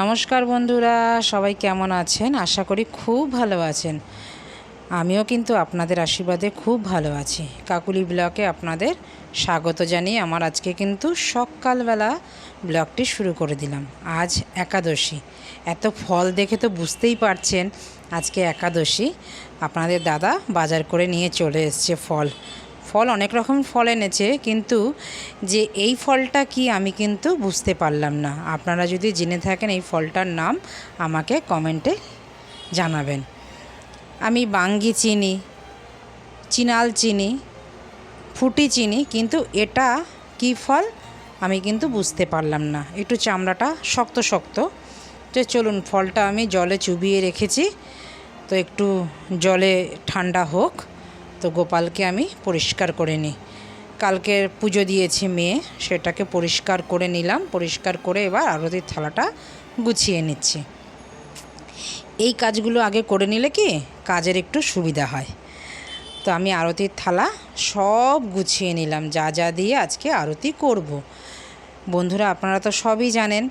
নমস্কার বন্ধুরা, সবাই কেমন আছেন? আশা করি খুব ভালো আছেন। আমিও কিন্তু আপনাদের আশীর্বাদে খুব ভালো আছি। কাকুলি ব্লকে আপনাদের স্বাগত জানিয়ে আমার আজকে কিন্তু সকালবেলা ব্লগটি শুরু করে দিলাম। আজ একাদশী। এত ফল দেখে তো বুঝতেই পারছেন আজকে একাদশী। আপনাদের দাদা বাজার করে নিয়ে চলে এসছে ফল। ফল, অনেক রকম ফল এনেছে, কিন্তু যে এই ফলটা কি আমি কিন্তু বুঝতে পারলাম না। আপনারা যদি জেনে থাকেন এই ফলটার নাম, আমাকে কমেন্টে জানাবেন। আমি বাঙ্গি চিনি, চিনাল চিনি, ফুটি চিনি, কিন্তু এটা কি ফল আমি কিন্তু বুঝতে পারলাম না। একটু চামড়াটা শক্ত শক্ত। তো চলুন, ফলটা আমি জলে চুবিয়ে রেখেছি। তো একটু জলে ঠান্ডা হোক। তো গোপালকে আমি পরিষ্কার করে নিই। কালকে পুজো দিয়েছি মেয়ে, সেটাকে পরিষ্কার করে নিলাম, পরিষ্কার করে এবার আরতির থালাটা গুছিয়ে নিচ্ছি। এই কাজগুলো আগে করে নিলে কি কাজের একটু সুবিধা হয়। তো আমি আরতির থালা সব গুছিয়ে নিলাম, যা যা দিয়ে আজকে আরতি করব। বন্ধুরা, আপনারা তো সবই জানেন,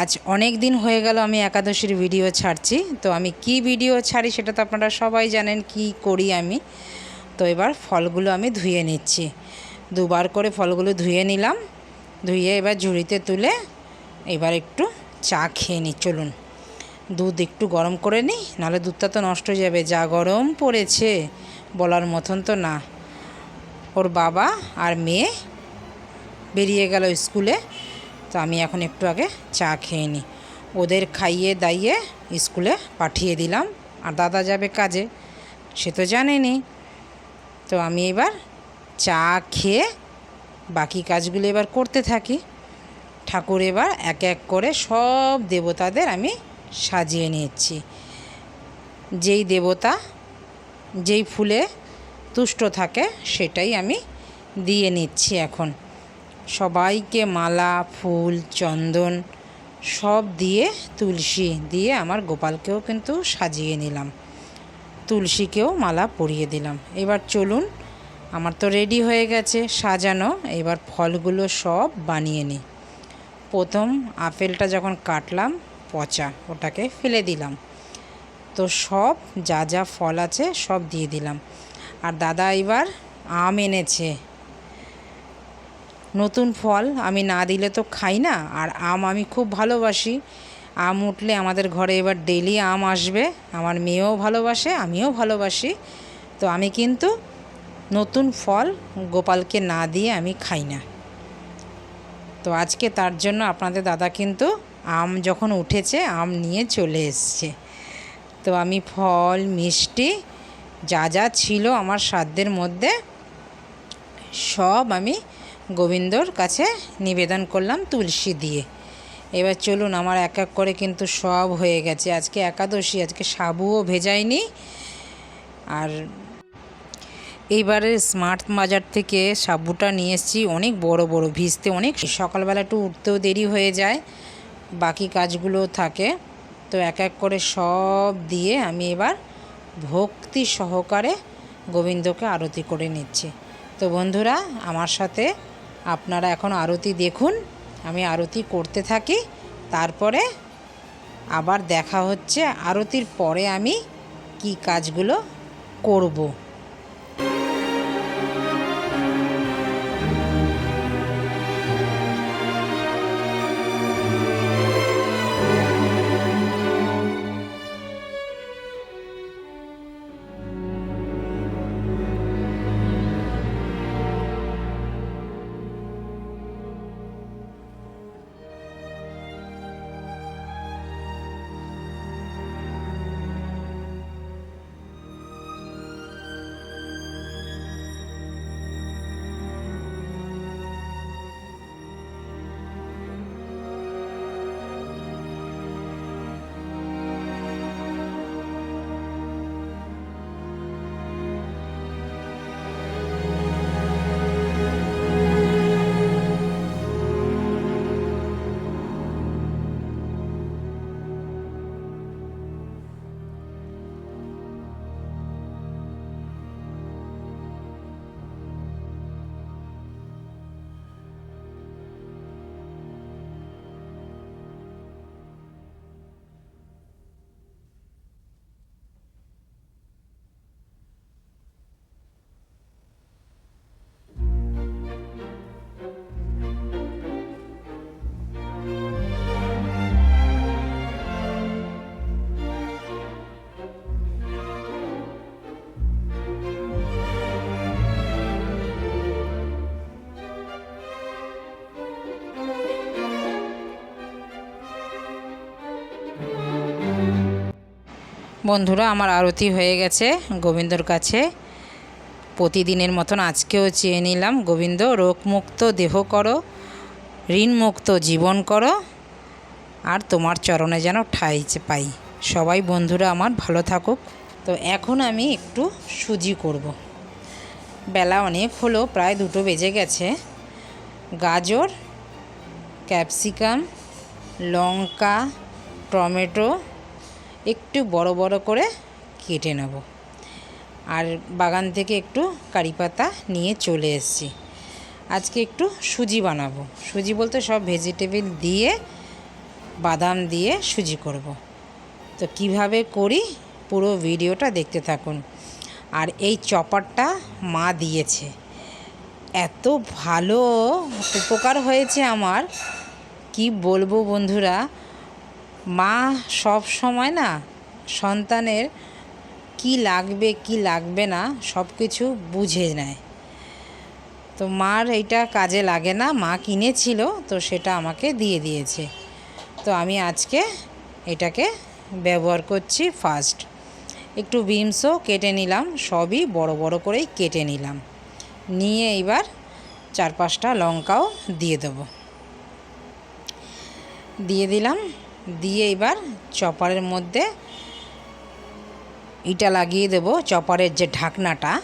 আজ অনেক দিন হয়ে গেল আমি একাদশীর ভিডিও ছাড়ছি। তো আমি কি ভিডিও ছাড়ি সেটা তো আপনারা সবাই জানেন, কি করি আমি। তো এবার ফলগুলো আমি ধুয়ে নিচ্ছি। দুবার করে ফলগুলো ধুয়ে নিলাম। ধুয়ে এবার ঝুড়িতে তুলে এবার একটু চা খেয়ে নিই, চলুন। দুধ একটু গরম করে নিই, নাহলে দুধটা তো নষ্ট হয়ে যাবে। যা গরম পড়েছে, বলার মতন তো না। ওর বাবা আর মেয়ে বেরিয়ে গেল স্কুলে, তো আমি এখন একটু আগে চা খেয়ে নিই। ওদের খাইয়ে দাইয়ে স্কুলে পাঠিয়ে দিলাম। আর দাদা যাবে কাজে, সে তো জানেনি। তো আমি এবার চা খেয়ে বাকি কাজগুলো এবার করতে থাকি। ঠাকুর এবার এক এক করে সব দেবতাদের আমি সাজিয়ে নিচ্ছি যেই দেবতা, যেই ফুলে তুষ্ট থাকে সেটাই আমি দিয়ে নিচ্ছি এখন। সবাইকে মালা, ফুল, চন্দন সব দিয়ে, তুলসী দিয়ে আমার গোপালকেও কিন্তু সাজিয়ে নিলাম। তুলসীকেও মালা পরিয়ে দিলাম। এবার চলুন, আমার তো রেডি হয়ে গেছে সাজানো। এবার ফলগুলো সব বানিয়ে নিই। প্রথম আপেলটা যখন কাটলাম, পচা, ওটাকে ফেলে দিলাম। তো সব যা যা ফল আছে সব দিয়ে দিলাম। আর দাদা এবার আম এনেছে। নতুন ফল আমি না দিলে তো খাই না। আর আম আমি খুব ভালোবাসি। আম উঠলে আমাদের ঘরে এবার ডেলি আম আসবে। আমার মেয়েও ভালোবাসে, আমিও ভালোবাসি। তো আমি কিন্তু নতুন ফল গোপালকে না দিয়ে আমি খাই না। তো আজকে তার জন্য আপনাদের দাদা কিন্তু আম যখন উঠেছে, আম নিয়ে চলে এসছে। তো আমি ফল, মিষ্টি, যা যা ছিল আমার সাধ্যের মধ্যে, সব আমি গোবিন্দর কাছে নিবেদন করলাম তুলসী দিয়ে। এবার চলুন, আমার এক এক করে কিন্তু সব হয়ে গেছে। আজকে একাদশী, আজকে সাবুও ভেজাইনি আর এইবারে স্মার্ট বাজার থেকে সাবুটা নিয়ে এসেছি, অনেক বড় বড় ভিজতে অনেক। সকালবেলা একটু উঠতেও দেরি হয়ে যায়, বাকি কাজগুলো থাকে। তো এক এক করে সব দিয়ে আমি এবার ভক্তি সহকারে গোবিন্দকে আরতি করে নিচ্ছি। তো বন্ধুরা, আমার সাথে আপনারা এখন আরতি দেখুন। আমি আরতি করতে থাকি তারপরে আবার দেখা হচ্ছে আরতির পরে আমি কি কাজগুলো করব। বন্ধুরা, আমার আরতি হয়ে গেছে গোবিন্দর কাছে। প্রতিদিনের মতন আজকেও চেয়ে নিলাম, গোবিন্দ, রোগমুক্ত দেহ করো, ঋণমুক্ত জীবন করো, আর তোমার চরণে যেন ঠাই পাই। সবাই বন্ধুরা আমার ভালো থাকুক। তো এখন আমি একটু সুজি করব। বেলা অনেক হলো, প্রায় দুটো বেজে গেছে। গাজর, ক্যাপসিকাম, লঙ্কা, টমেটো একটু বড় বড় করে কেটে নেব। আর বাগান থেকে একটু কারি পাতা নিয়ে চলে এসেছি। আজকে একটু সুজি বানাবো। সুজি বলতে সব ভেজিটেবল দিয়ে, বাদাম দিয়ে সুজি করব। তো কীভাবে করি পুরো ভিডিওটা দেখতে থাকুন। আর এই চপারটা মা দিয়েছে। এত ভালো উপকার হয়েছে আমার। কি বলব বন্ধুরা? মা সব সময় না সন্তানের কি লাগবে কি লাগবে না সব কিছু বুঝে নেয়। তো মার এইটা কাজে লাগে না, মা কিনেছিল তো সেটা আমাকে দিয়ে দিয়েছে। তো আমি আজকে এটাকে ব্যবহার করছি ফার্স্ট একটু বিমসও কেটে নিলাম, সবই বড় বড় করেই কেটে নিলাম। নিয়ে এবার চার পাঁচটা লঙ্কাও দিয়ে দেবো। দিয়ে দিলাম দিয়ে এবার চপারের মধ্যে ইটা লাগিয়ে দেবো, চপারের যে ঢাকনাটা।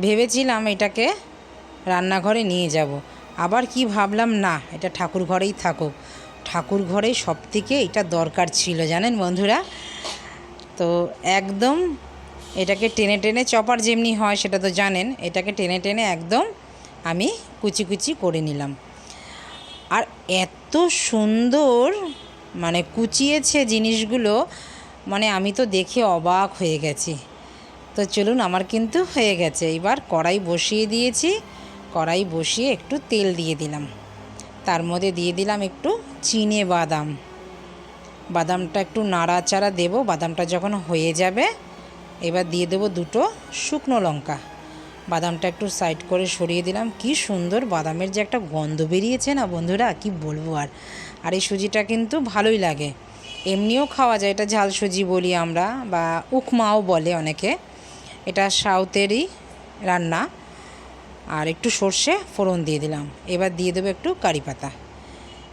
ভেবেছিলাম এটাকে রান্নাঘরে নিয়ে যাব। আবার কি ভাবলাম, না, এটা ঠাকুর ঘরেই থাকুক। ঠাকুর ঘরেই সব থেকে এটা দরকার ছিল, জানেন বন্ধুরা? তো একদম এটাকে টেনে টেনে, চপার যেমনি হয় সেটা তো জানেন, এটাকে টেনে টেনে একদম আমি কুচি কুচি করে নিলাম। আর এত সুন্দর মানে কুচিয়েছে জিনিসগুলো মানে আমি তো দেখে অবাক হয়ে গেছি। তো চলুন, আমার কিন্তু হয়ে গেছে। এবার কড়াই বসিয়ে দিয়েছি। কড়াই বসিয়ে একটু তেল দিয়ে দিলাম। তার মধ্যে দিয়ে দিলাম একটু চিনে বাদাম। বাদামটা একটু নাড়াচাড়া দেবো। বাদামটা যখন হয়ে যাবে, এবার দিয়ে দেবো দুটো শুকনো লঙ্কা। বাদামটা একটু সাইড করে সরিয়ে দিলাম। কি সুন্দর বাদামের যে একটা গন্ধ বেরিয়েছে না বন্ধুরা, কি বলব আর। আর এই সুজিটা কিন্তু ভালোই লাগে। এমনিও খাওয়া যায়, এটা ঝাল সুজি বলি আমরা, বা উকমাও বলে অনেকে। এটা সাউথেরই রান্না। আর একটু সর্ষে ফোড়ন দিয়ে দিলাম। এবার দিয়ে দেবো একটু কারি পাতা।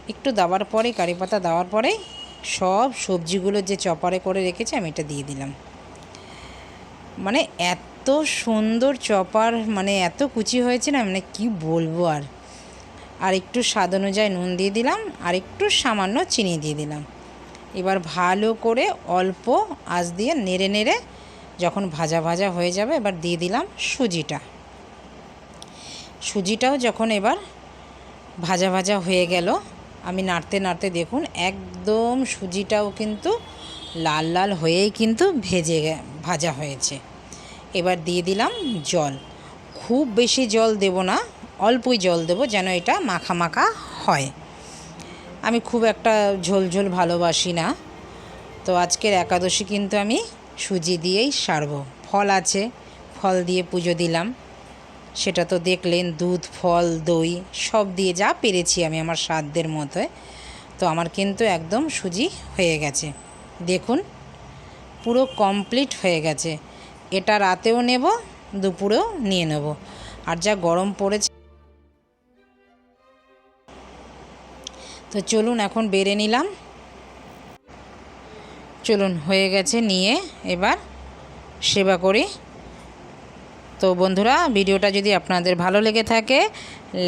একটু দেওয়ার পরে, কারি পাতা দেওয়ার পরেই সব সবজিগুলো যে চপারে করে রেখেছি, আমি এটা দিয়ে দিলাম। মানে এত সুন্দর চপার মানে এত কুচি হয়েছে না মানে কি বলব আর। আর একটু স্বাদ অনুযায়ী নুন দিয়ে দিলাম, আর একটু সামান্য চিনি দিয়ে দিলাম। এবার ভালো করে অল্প আঁচ দিয়ে নেড়ে নেড়ে যখন ভাজা ভাজা হয়ে যাবে, এবার দিয়ে দিলাম সুজিটা। সুজিটাও যখন এবার ভাজা ভাজা হয়ে গেল, আমি নাড়তে নাড়তে দেখুন একদম সুজিটাও কিন্তু লাল লাল হয়েই কিন্তু ভেজে ভাজা হয়েছে। এবার দিয়ে দিলাম জল। খুব বেশি জল দেব না, অল্পই জল দেব যেন এটা মাখা মাখা হয়। আমি খুব একটা ঝোল ঝোল ভালোবাসি না, তো আজকের একাদশী কিন্তু আমি সুজি দিয়েই সারব। ফল আছে, ফল দিয়ে পুজো দিলাম। সেটা তো দেখলেন, দুধ, ফল, দই, সব দিয়ে যা পেরেছি আমি আমার সাধ্যের মতো। তো আমার কিন্তু একদম সুজি হয়ে গেছে। দেখুন, পুরো কমপ্লিট হয়ে গেছে। এটা রাতেও নেব, দুপুরেও নিয়ে নেব। আর যা গরম পড়েছে। তো চলুন এখন বেড়ে নিলাম। চলুন, হয়ে গেছে নিয়ে এবার সেবা করি। তো বন্ধুরা, ভিডিওটা যদি আপনাদের ভালো লেগে থাকে,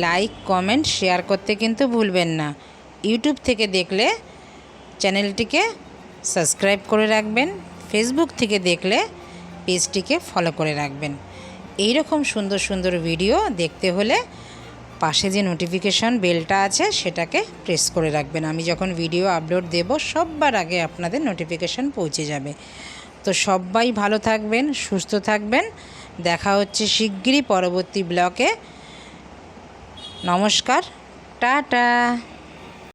লাইক, কমেন্ট, শেয়ার করতে কিন্তু ভুলবেন না। ইউটিউব থেকে দেখলে চ্যানেলটিকে সাবস্ক্রাইব করে রাখবেন। ফেসবুক থেকে দেখলে পেজটিকে ফলো করে রাখবেন। এই রকম সুন্দর সুন্দর ভিডিও দেখতে হলে পাশে যে নোটিফিকেশন বেলটা আছে, সেটাকে প্রেস করে রাখবেন। আমি যখন ভিডিও আপলোড দেব, সববার আগে আপনাদের নোটিফিকেশন পৌঁছে যাবে। তো সবাই ভালো থাকবেন, সুস্থ থাকবেন। দেখা হচ্ছে শিগগিরই পরবর্তী ব্লকে নমস্কার, টাটা!